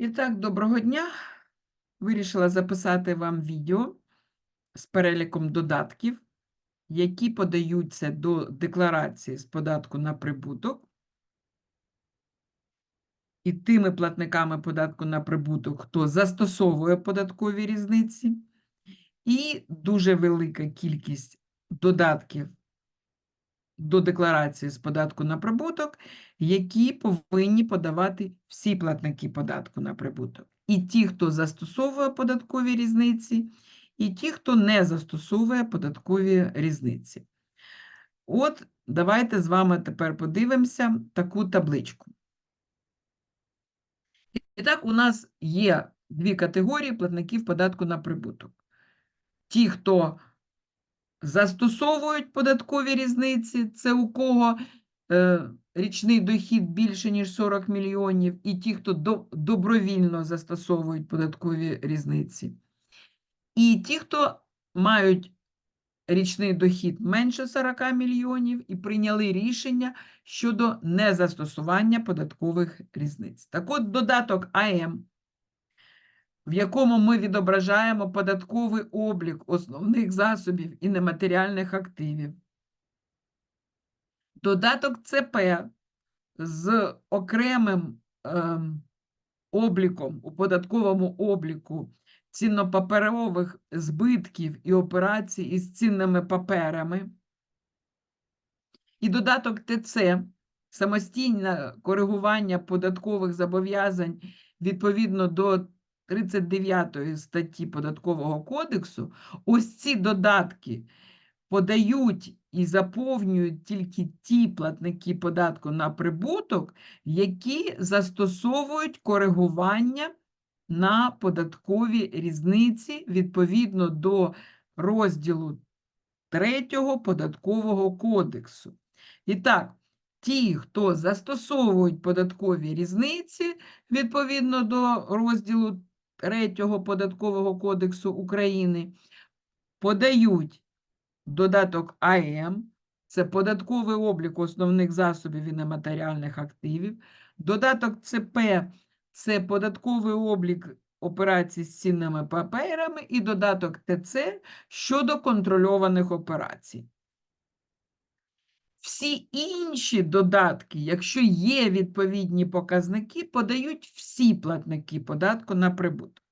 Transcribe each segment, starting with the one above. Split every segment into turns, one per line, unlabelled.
І так, доброго дня. Вирішила записати вам відео з переліком додатків, які подаються до декларації з податку на прибуток. І тими платниками податку на прибуток, хто застосовує податкові різниці, і дуже велика кількість додатків до декларації з податку на прибуток, які повинні подавати всі платники податку на прибуток. І ті, хто застосовує податкові різниці, і ті, хто не застосовує податкові різниці. От давайте з вами тепер подивимося таку табличку. І так, у нас є дві категорії платників податку на прибуток. Ті, хто застосовують податкові різниці, це у кого е, річний дохід більше, ніж 40 мільйонів, і ті, хто до, добровільно застосовують податкові різниці. І ті, хто мають річний дохід менше 40 мільйонів і прийняли рішення щодо незастосування податкових різниць. Так от додаток АМ в якому ми відображаємо податковий облік основних засобів і нематеріальних активів. Додаток ЦП з окремим ем, обліком у податковому обліку ціннопаперових збитків і операцій із цінними паперами. І додаток ТЦ самостійне коригування податкових зобов'язань відповідно до 39 статті Податкового кодексу, ось ці додатки подають і заповнюють тільки ті платники податку на прибуток, які застосовують коригування на податкові різниці відповідно до розділу 3 Податкового кодексу. І так, ті, хто застосовують податкові різниці відповідно до розділу 3 Податкового кодексу України подають додаток АМ, це податковий облік основних засобів і нематеріальних активів. Додаток ЦП це податковий облік операцій з цінними паперами, і додаток ТЦ щодо контрольованих операцій. Всі інші додатки, якщо є відповідні показники, подають всі платники податку на прибуток.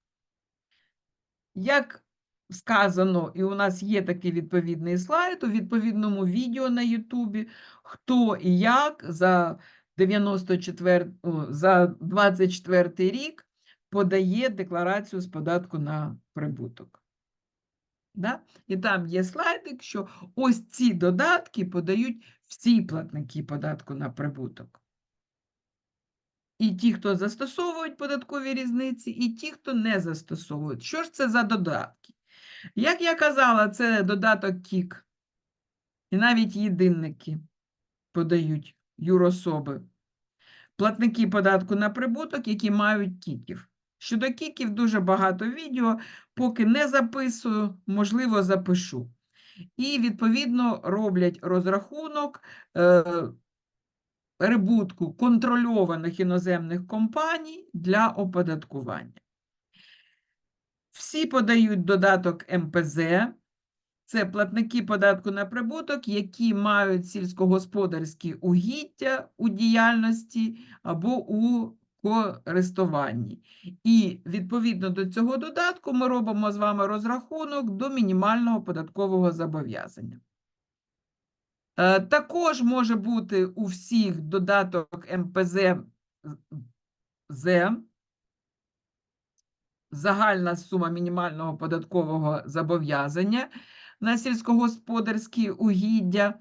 Як сказано, і у нас є такий відповідний слайд у відповідному відео на Ютубі, хто і як за 94, о, за 24 рік подає декларацію з податку на прибуток. Да? І там є слайдик, що ось ці додатки подають всі платники податку на прибуток. І ті, хто застосовують податкові різниці, і ті, хто не застосовують. Що ж це за додатки? Як я казала, це додаток КІК. І навіть єдинники подають юрособи. Платники податку на прибуток, які мають кіків. Щодо кіків дуже багато відео, поки не записую, можливо, запишу. І, відповідно, роблять розрахунок е, прибутку контрольованих іноземних компаній для оподаткування. Всі подають додаток МПЗ. Це платники податку на прибуток, які мають сільськогосподарські угіддя у діяльності або у користуванні. І відповідно до цього додатку ми робимо з вами розрахунок до мінімального податкового зобов'язання. Е, Також може бути у всіх додаток МПЗ З загальна сума мінімального податкового зобов'язання на сільськогосподарські угіддя.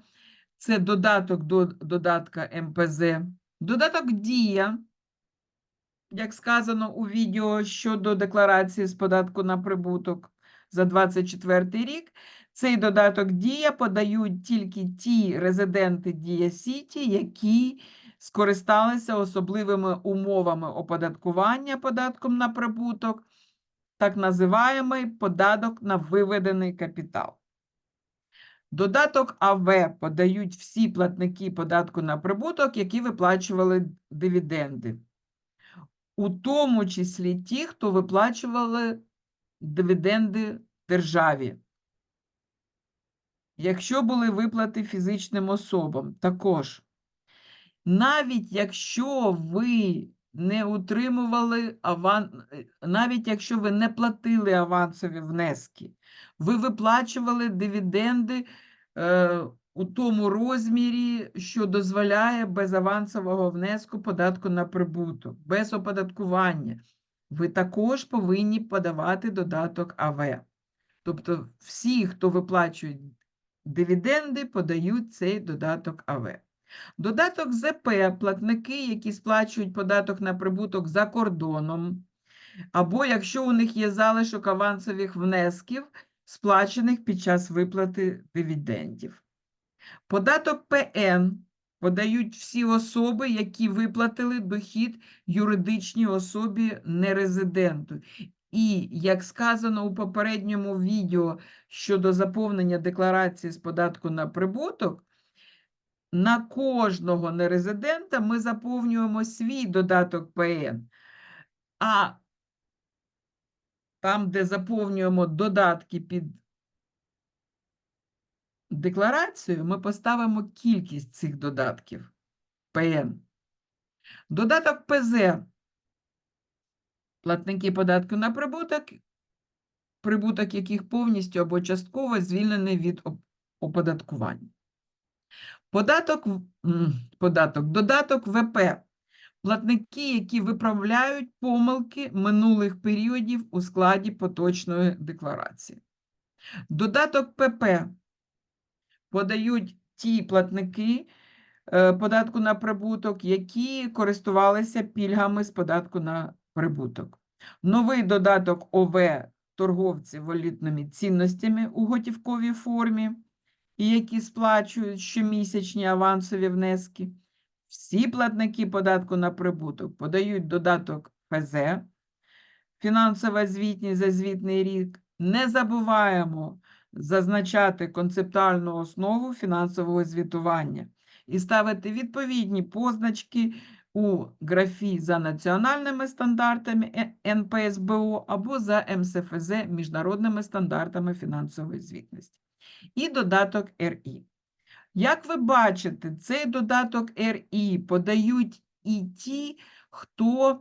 Це додаток до додатка МПЗ. Додаток Дія, як сказано у відео щодо декларації з податку на прибуток за 24 рік. Цей додаток Дія подають тільки ті резиденти Дія Сіті, які скористалися особливими умовами оподаткування податком на прибуток, так називаємий податок на виведений капітал. Додаток АВ подають всі платники податку на прибуток, які виплачували дивіденди. У тому числі ті, хто виплачували дивіденди державі. Якщо були виплати фізичним особам, також. Навіть якщо ви не утримували аван... навіть якщо ви не платили авансові внески, ви виплачували дивіденди е, у тому розмірі, що дозволяє без авансового внеску податку на прибуток, без оподаткування. Ви також повинні подавати додаток АВ. Тобто всі, хто виплачують дивіденди, подають цей додаток АВ. Додаток ЗП – платники, які сплачують податок на прибуток за кордоном, або якщо у них є залишок авансових внесків, сплачених під час виплати дивідендів. Податок ПН подають всі особи, які виплатили дохід юридичній особі нерезиденту. І, як сказано у попередньому відео щодо заповнення декларації з податку на прибуток, на кожного нерезидента ми заповнюємо свій додаток ПН. А там, де заповнюємо додатки під декларацію, ми поставимо кількість цих додатків ПН. Додаток ПЗ. Платники податку на прибуток, прибуток яких повністю або частково звільнений від оподаткування. Податок, податок, додаток ВП. Платники, які виправляють помилки минулих періодів у складі поточної декларації. Додаток ПП подають ті платники е, податку на прибуток, які користувалися пільгами з податку на прибуток. Новий додаток ОВ торговці валютними цінностями у готівковій формі, і які сплачують щомісячні авансові внески. Всі платники податку на прибуток подають додаток ФЗ, фінансова звітність за звітний рік. Не забуваємо зазначати концептуальну основу фінансового звітування і ставити відповідні позначки у графі за національними стандартами Е- НПСБО або за МСФЗ міжнародними стандартами фінансової звітності. І додаток РІ. Як ви бачите, цей додаток РІ подають і ті, хто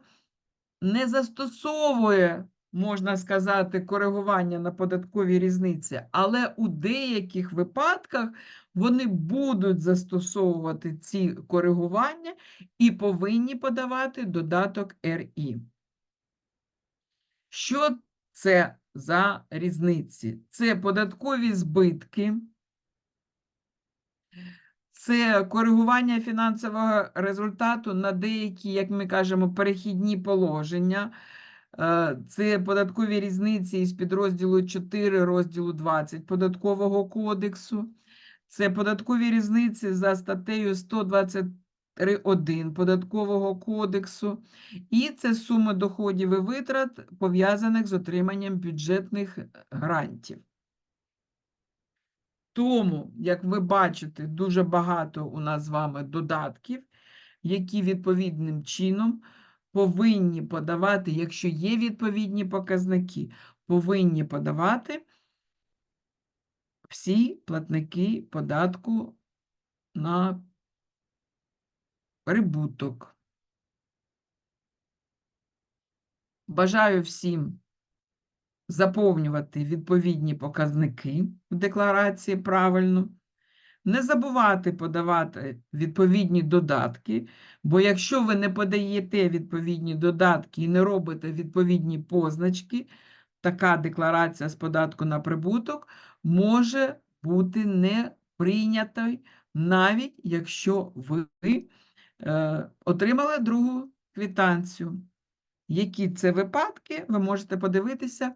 не застосовує, можна сказати, коригування на податкові різниці, але у деяких випадках вони будуть застосовувати ці коригування і повинні подавати додаток РІ. Що це за різниці? Це податкові збитки, це коригування фінансового результату на деякі, як ми кажемо, перехідні положення. Е, Це податкові різниці із підрозділу 4 розділу 20 Податкового кодексу. Це податкові різниці за статтею 123.1 Податкового кодексу. І це суми доходів і витрат, пов'язаних з отриманням бюджетних грантів. Тому, як ви бачите, дуже багато у нас з вами додатків, які відповідним чином повинні подавати, якщо є відповідні показники, повинні подавати всі платники податку на прибуток. Бажаю всім заповнювати відповідні показники в декларації правильно. Не забувати подавати відповідні додатки, бо якщо ви не подаєте відповідні додатки і не робите відповідні позначки, така декларація з податку на прибуток може бути не прийнятою, навіть якщо ви е, отримали другу квитанцію. Які це випадки, ви можете подивитися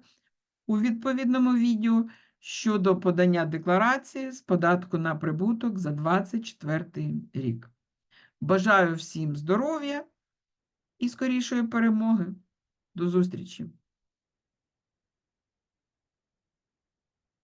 у відповідному відео щодо подання декларації з податку на прибуток за 2024 рік. Бажаю всім здоров'я і скорішої перемоги. До зустрічі!